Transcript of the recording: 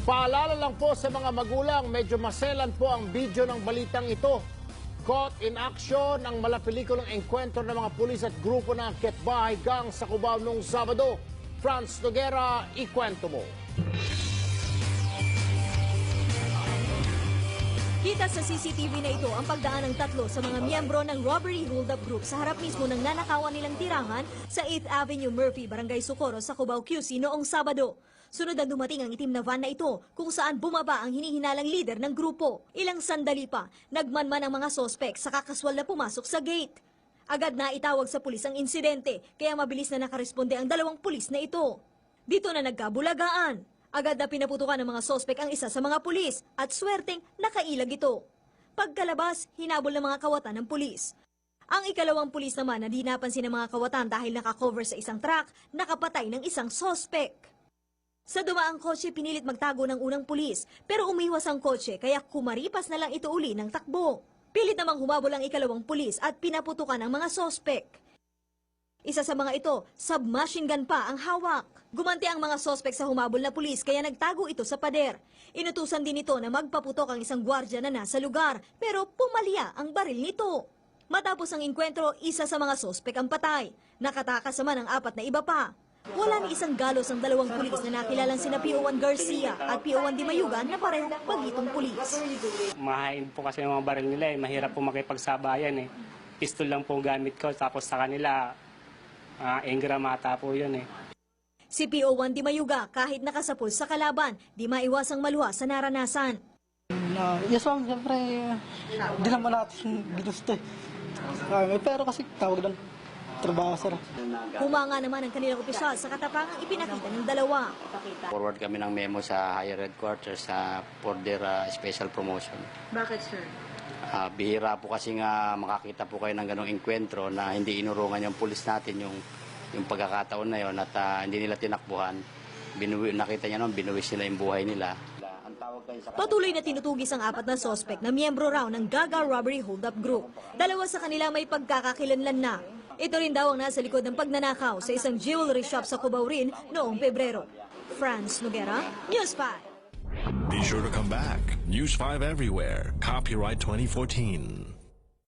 Paalala lang po sa mga magulang, medyo maselan po ang video ng balitang ito. Caught in action ang malapelikulang engkwentro ng mga pulis at grupo ng Ketbahay Gang sa Cubao noong Sabado. Franz Noguera, ikwento mo. Kita sa CCTV na ito ang pagdaan ng tatlo sa mga miyembro ng robbery hold-up group sa harap mismo ng nanakawan nilang tirahan sa 8th Avenue Murphy, Barangay Socorro sa Cubao, QC noong Sabado. Sunod na dumating ang itim na van na ito kung saan bumaba ang hinihinalang leader ng grupo. Ilang sandali pa, nagmanman ang mga sospek sa kakaswal na pumasok sa gate. Agad na itawag sa pulis ang insidente kaya mabilis na nakaresponde ang dalawang pulis na ito. Dito na nagkabulagaan. Agad na pinaputukan ng mga sospek ang isa sa mga pulis at swerteng nakailag ito. Pagkalabas, hinabol ng mga kawatan ng pulis. Ang ikalawang pulis naman na di napansin ng mga kawatan dahil nakakover sa isang truck, nakapatay ng isang sospek. Sa dumaang kotse, pinilit magtago ng unang pulis, pero umiwas ang kotse kaya kumaripas na lang ito uli ng takbo. Pilit namang humabol ang ikalawang pulis at pinaputukan ang mga sospek. Isa sa mga ito, submachine gun pa ang hawak. Gumanti ang mga sospek sa humabol na pulis kaya nagtago ito sa pader. Inutusan din ito na magpaputok ang isang gwardya na nasa lugar pero pumalya ang baril nito. Matapos ang inkwentro, isa sa mga sospek ang patay. Nakatakas naman ang apat na iba pa. Wala ni isang galos ang dalawang pulis na nakilalang sina PO1 Garcia at PO1 Di Mayugan na parehong bagitong pulis. Mahain po kasi yung mga baril nila eh. Mahirap po makipagsabayan eh. Pistol lang po gamit ko. Tapos sa kanila, uh, engramata po yun eh. Si PO1 Di Mayuga kahit nakasapul sa kalaban, di maiwasang maluha sa naranasan. Na, yes ma'am, siyempre, hindi naman natin ginusto eh. Ah, may pero kasi tawag doon, trabaho sir. Humanga naman ang kanilang opisyal sa katapangang ipinakita ng dalawa. Forward kami ng memo sa higher headquarters sa for their uh, special promotion. Bakit, sir? Ah, bihira po kasi nga makakita po kayo ng ganong enkwentro na hindi inurungan yung pulis natin yung yung pagkakataon na yon at ah, hindi nila tinakbuhan. Binuwi, nakita niya naman, binuwis nila yung buhay nila. Patuloy na tinutugis ang apat na sospek na miyembro raw ng Gaga Robbery Hold-Up Group. Dalawa sa kanila may pagkakakilanlan na. Ito rin daw ang nasa likod ng pagnanakaw sa isang jewelry shop sa Cubao rin noong Pebrero. Franz Noguera, News 5. Be sure to come back. News 5 everywhere. Copyright 2014.